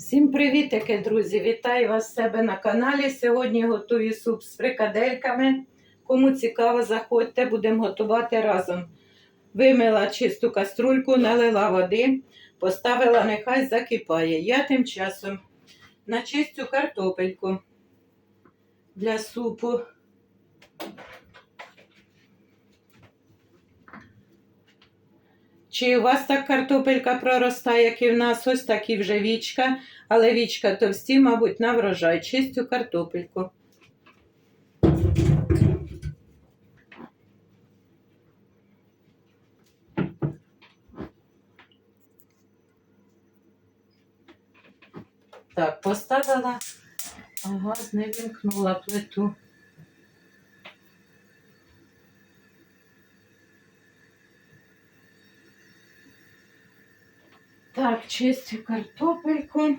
Всім привітики, друзі! Вітаю вас себе на каналі. Сьогодні готую суп з фрикадельками. Кому цікаво, заходьте, будемо готувати разом. Вимила чисту каструльку, налила води, поставила, нехай закипає. Я тим часом начистю картопельку для супу. Чи у вас так картопелька проростає, як і в нас, ось так і вже вічка, але вічка товсті, мабуть, на врожай. Чистю картопельку. Так, поставила, а газ не вімкнула плиту. Так, чистю картопельку.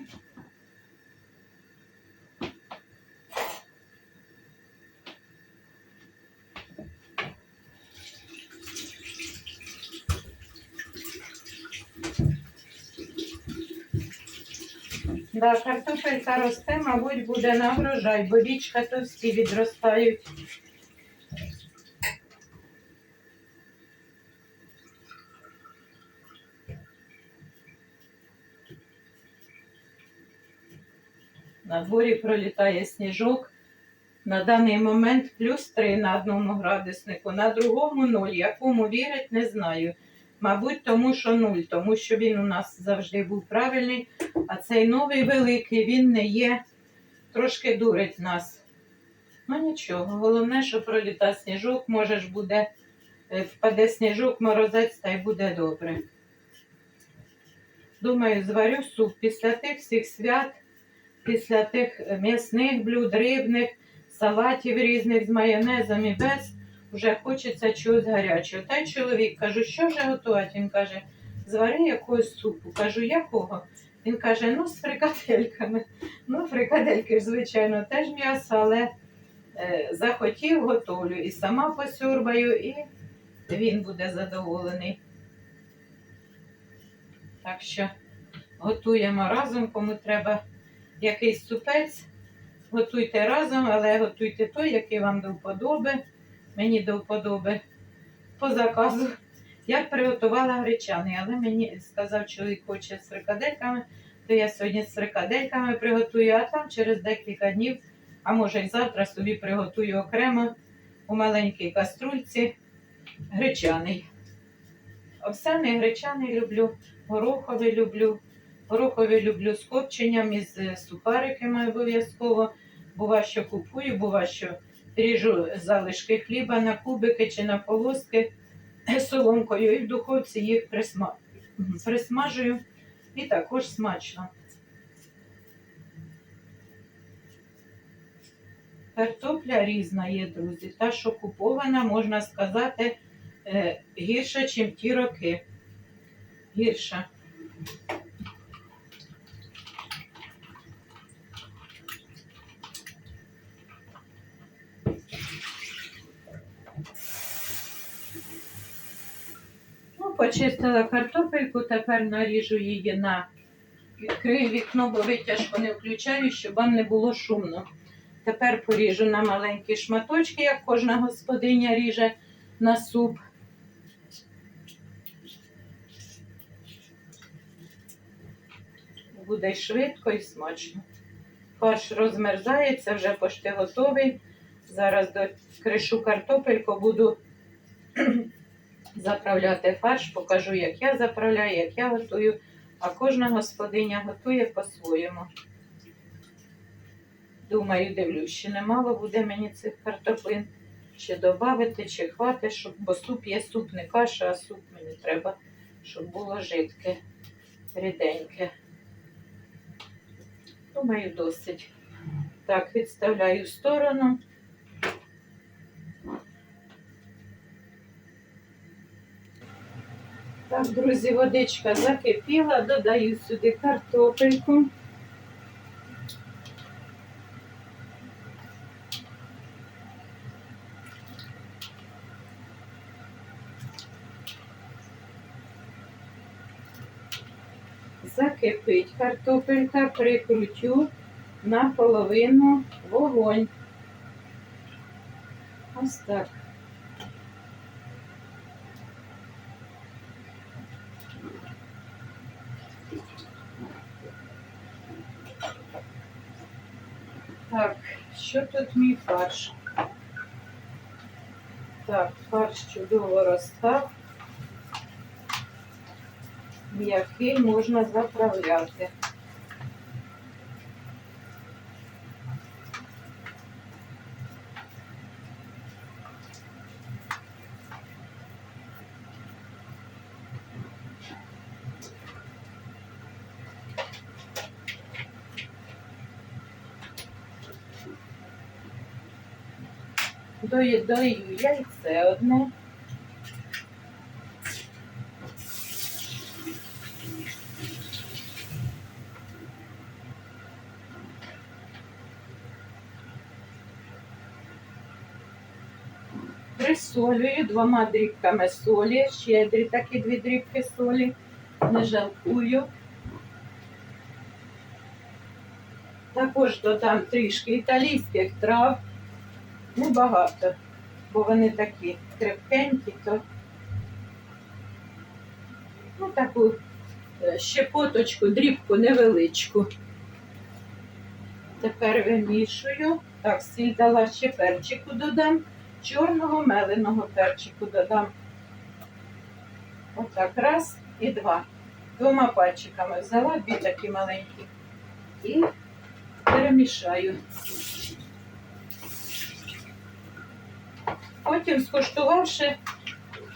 Да, картопелька росте, мабуть, буде на врожай, бо вічка товсті відростають. На дворі пролітає сніжок. На даний момент плюс 3 на одному градуснику, на другому 0. Якому вірить, не знаю. Мабуть, тому що 0, тому що він у нас завжди був правильний, а цей новий великий він не є, трошки дурить нас. Ну нічого, головне, що проліта сніжок, може ж буде, е, впаде сніжок, морозець та й буде добре. Думаю, зварю суп після тих всіх свят після тих м'ясних блюд, рибних, салатів різних з майонезом і без, вже хочеться чогось гарячого. Та й чоловік кажу, що вже готувати? Він каже, звари якогось супу. Кажу, якого? Він каже, ну з фрикадельками. Ну, фрикадельки звичайно, теж м'ясо, але е, захотів, готовлю. І сама посюрбаю, і він буде задоволений. Так що готуємо разом, кому треба якийсь супець, готуйте разом, але готуйте той, який вам до вподоби. Мені до вподоби по заказу. Я приготувала гречаний, але мені сказав, чоловік хоче з фрикадельками, то я сьогодні з фрикадельками приготую, а там через декілька днів, а може й завтра собі приготую окремо у маленькій каструльці гречаний. Овсяний гречаний люблю, гороховий люблю. Горохові люблю з копченням із сухариками обов'язково. Бува, що купую, бува, що ріжу залишки хліба на кубики чи на полоски соломкою і в духовці їх присма... присмажую і також смачно. Картопля різна є, друзі. Та, що купована, можна сказати, е, гірша, ніж ті роки. Гірша. Почистила картопельку, тепер наріжу її на відкрию вікно, бо витяжку не включаю, щоб вам не було шумно. Тепер поріжу на маленькі шматочки, як кожна господиня ріже на суп. Буде швидко і смачно. Фарш розмерзається, вже почти готовий. Зараз до кришу картопельку буду заправляти фарш, покажу, як я заправляю, як я готую, а кожна господиня готує по-своєму. Думаю, дивлюсь, ще немало буде мені цих картоплин. Чи додати, чи хватить, щоб, бо суп є суп, не каша, а суп мені треба, щоб було жидке, ріденьке. Думаю, досить. Так, відставляю в сторону. Так, друзі, водичка закипіла, додаю сюди картопельку. Закипіла. кипить картопелька, прикрутю на половину вогонь. Ось. Так, що тут мій фарш? Так, фарш чудово розстав. М'який можна заправляти. Дою яйце одне. Присолюю двома дрібками солі, щедрі такі дві дрібки солі, не жалкую. Також додам трішки італійських трав, небагато, бо вони такі крепкенькі, то ну, таку е, щепоточку, дрібку невеличку. Тепер вимішую. Так, сіль дала ще перчику додам. Чорного меленого перчику додам. Отак, раз і два. Двома пальчиками взяла, дві такі маленькі. І перемішаю. Потім, скуштувавши,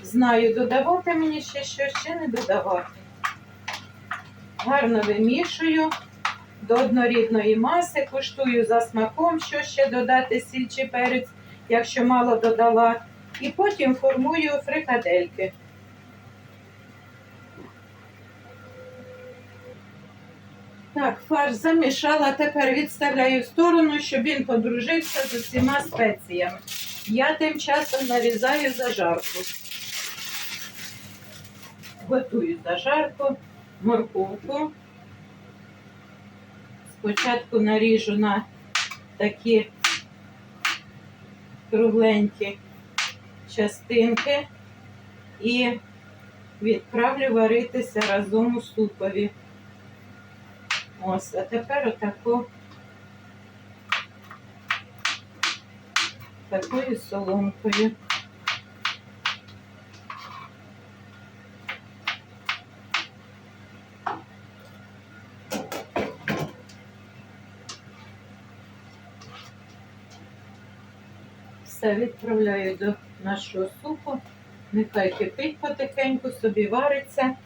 знаю, додавати мені ще щось, чи не додавати. Гарно вимішую до однорідної маси, куштую за смаком, що ще додати сіль чи перець, якщо мало додала. І потім формую фрикадельки. Так, фарш замішала, тепер відставляю в сторону, щоб він подружився з усіма спеціями. Я тим часом нарізаю зажарку. Готую зажарку, морковку. Спочатку наріжу на такі кругленькі частинки і відправлю варитися разом у супові. Ось, а тепер отако такою соломкою. Все відправляю до нашого супу. Нехай кипить потихеньку, собі вариться.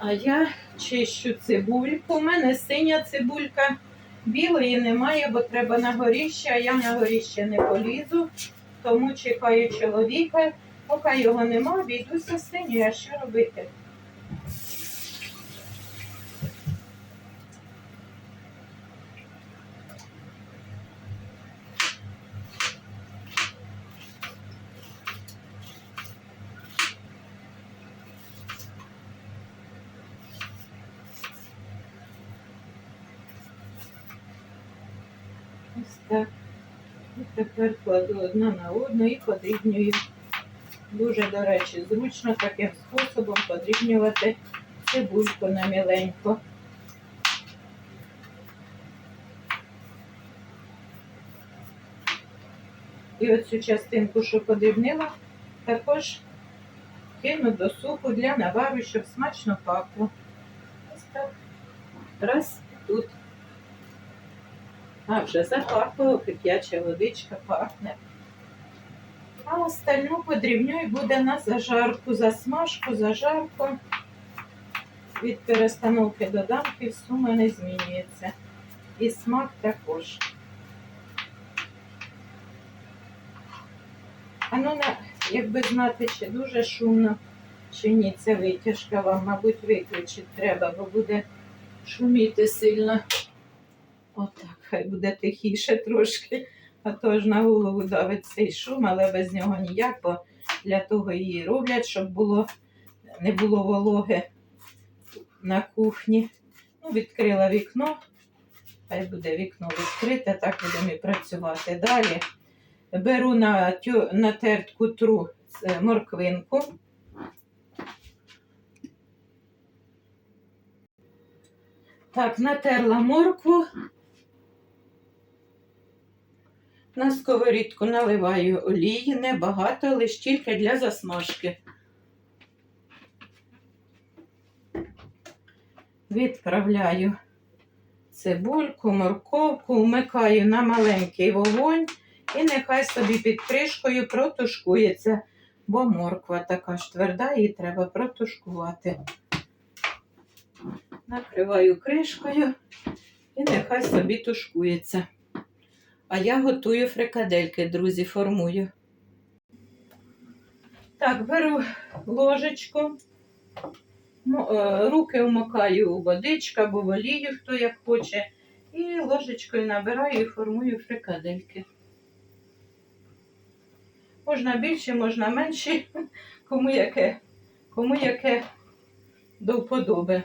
А я чищу цибульку. У мене синя цибулька. Білої немає, бо треба на горіще, а я на горіще не полізу. Тому чекаю чоловіка. Поки його нема, обійдуся синю, а що робити? Ось так. І тепер кладу одна на одну і подрібнюю. Дуже, до речі, зручно таким способом подрібнювати цибульку на міленько. І оцю частинку, що подрібнила, також кину до супу для навару, щоб смачно пахло. Ось так. Раз тут. А вже запахло, кип'яча водичка пахне. А остальну подрібню і буде на зажарку, засмажку, зажарку. Від перестановки до дамки сума не змінюється. І смак також. А ну, якби знати, чи дуже шумно, чи ні, це витяжка вам, мабуть, виключити треба, бо буде шуміти сильно. Отак, хай буде тихіше трошки, а то ж на голову давить цей шум, але без нього ніяк, бо для того її роблять, щоб було, не було вологи на кухні. відкрила вікно. Хай буде вікно відкрите, так будемо і працювати. Далі беру на, тю, на тертку тру морквинку. Так, натерла моркву. На сковорідку наливаю олії, небагато, лише тільки для засмажки. Відправляю цибульку, морковку, вмикаю на маленький вогонь і нехай собі під кришкою протушкується, бо морква така ж тверда, її треба протушкувати. Накриваю кришкою і нехай собі тушкується. А я готую фрикадельки, друзі, формую. Так, беру ложечку, е, руки вмокаю у водичку або в олію, хто як хоче, і ложечкою набираю і формую фрикадельки. Можна більше, можна менше, кому яке, кому яке до вподоби.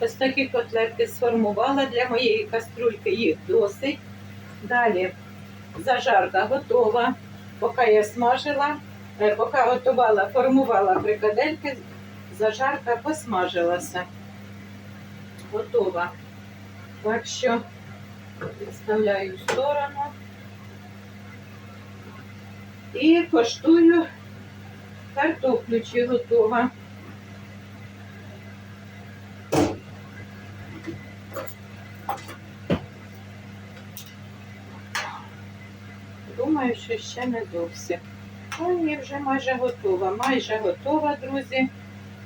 Ось такі котлетки сформувала для моєї каструльки, їх досить. Далі зажарка готова. Поки я смажила, е, поки готувала, формувала фрикадельки, зажарка посмажилася. Готова. Так що відставляю в сторону і коштую картоплю, чи готова. Думаю, що ще не зовсім. Ну, і вже майже готова. Майже готова, друзі.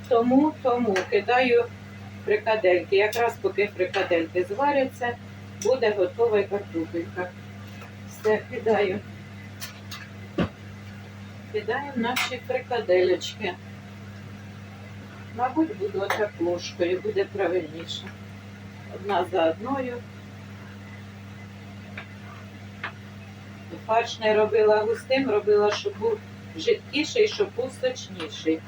Тому, тому кидаю фрикадельки. Якраз поки фрикадельки зваряться, буде готова і картопелька. Все, кидаю. Кидаю наші фрикадельочки. Мабуть, буду отак ложкою, буде правильніше. Одна за одною. Фарш не робила густим, робила, щоб був жидкіший, щоб був сочніший.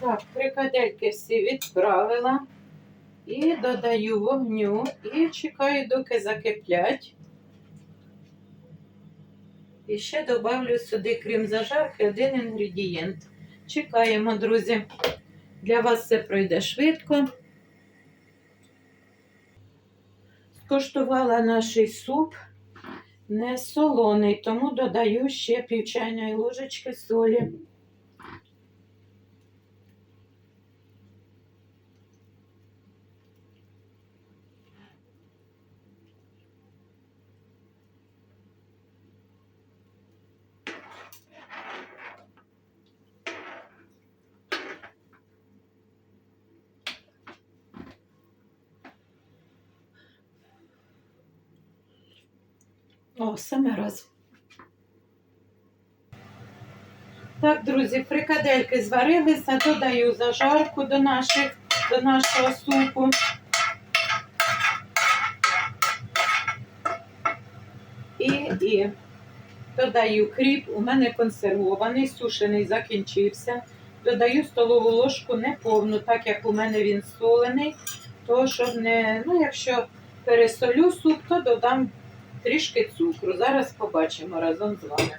Так, фрикадельки всі відправила і додаю вогню і чекаю, доки закиплять. І ще додавлю сюди, крім зажарки, один інгредієнт. Чекаємо, друзі. Для вас це пройде швидко. Скоштувала наш суп не солоний, тому додаю ще пів чайної ложечки солі. О, саме раз. Так, друзі, фрикадельки зварилися, додаю зажарку до, наших, до нашого супу. І, і додаю кріп, у мене консервований, сушений закінчився. Додаю столову ложку неповну, так як у мене він солений. То, щоб не, ну, якщо пересолю суп, то додам трішки цукру. Зараз побачимо разом з вами.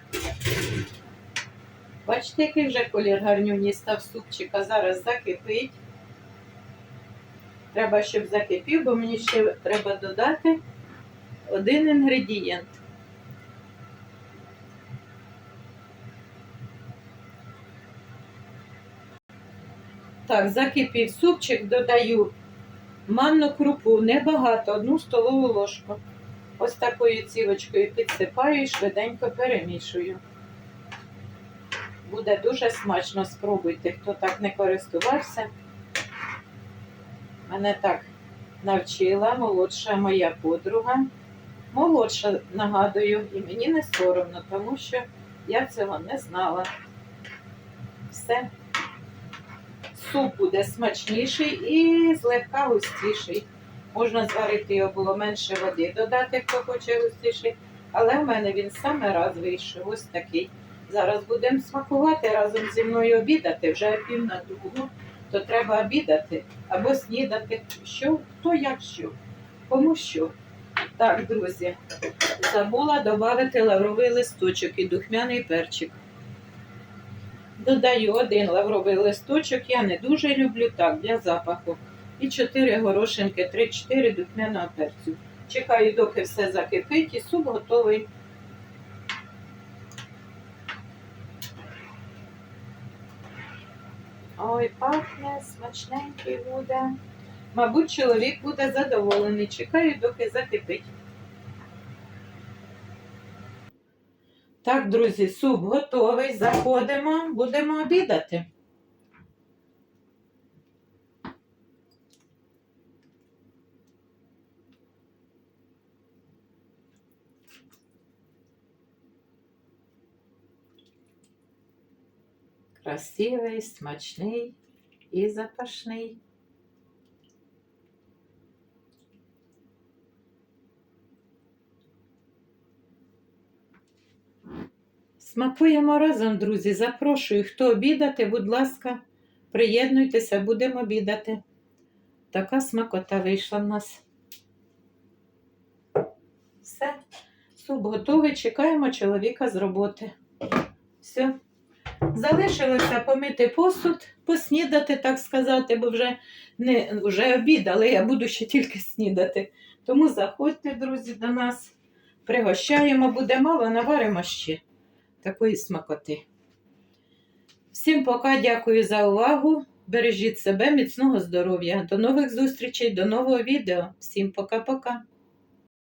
Бачите, який вже колір гарнюні став супчика. Зараз закипить. Треба, щоб закипів, бо мені ще треба додати один інгредієнт. Так, закипів супчик, додаю манну крупу, небагато, одну столову ложку. Ось такою цівочкою підсипаю і швиденько перемішую. Буде дуже смачно, спробуйте, хто так не користувався. Мене так навчила молодша моя подруга. Молодша, нагадую, і мені не соромно, тому що Я цього не знала. Все. Суп буде смачніший і злегка густіший. Можна зварити його було менше води, додати, хто хоче густіший. Але в мене він саме раз вийшов. Ось такий. Зараз будемо смакувати разом зі мною обідати, вже пів на другу, то треба обідати або снідати. Що, хто як що, кому що. Так, друзі, забула додати лавровий листочок і духмяний перчик. Додаю один лавровий листочок, я не дуже люблю так для запаху. І 4 горошинки, 3-4 духмяного перцю. Чекаю, доки все закипить, і суп готовий. Ой, пахне, смачненький буде. Мабуть, чоловік буде задоволений. Чекаю, доки закипить. Так, друзі, суп готовий. Заходимо, будемо обідати. Красивий, смачний і запашний. Смакуємо разом, друзі. Запрошую, хто обідати, будь ласка, приєднуйтеся, будемо обідати. Така смакота вийшла в нас. Все, суп готовий, чекаємо чоловіка з роботи. Все. Залишилося помити посуд, поснідати, так сказати, бо вже, не, вже обід, але я буду ще тільки снідати. Тому заходьте, друзі, до нас. Пригощаємо, буде мало, наваримо ще такої смакоти. Всім пока, дякую за увагу. Бережіть себе, міцного здоров'я. До нових зустрічей, до нового відео. Всім пока-пока.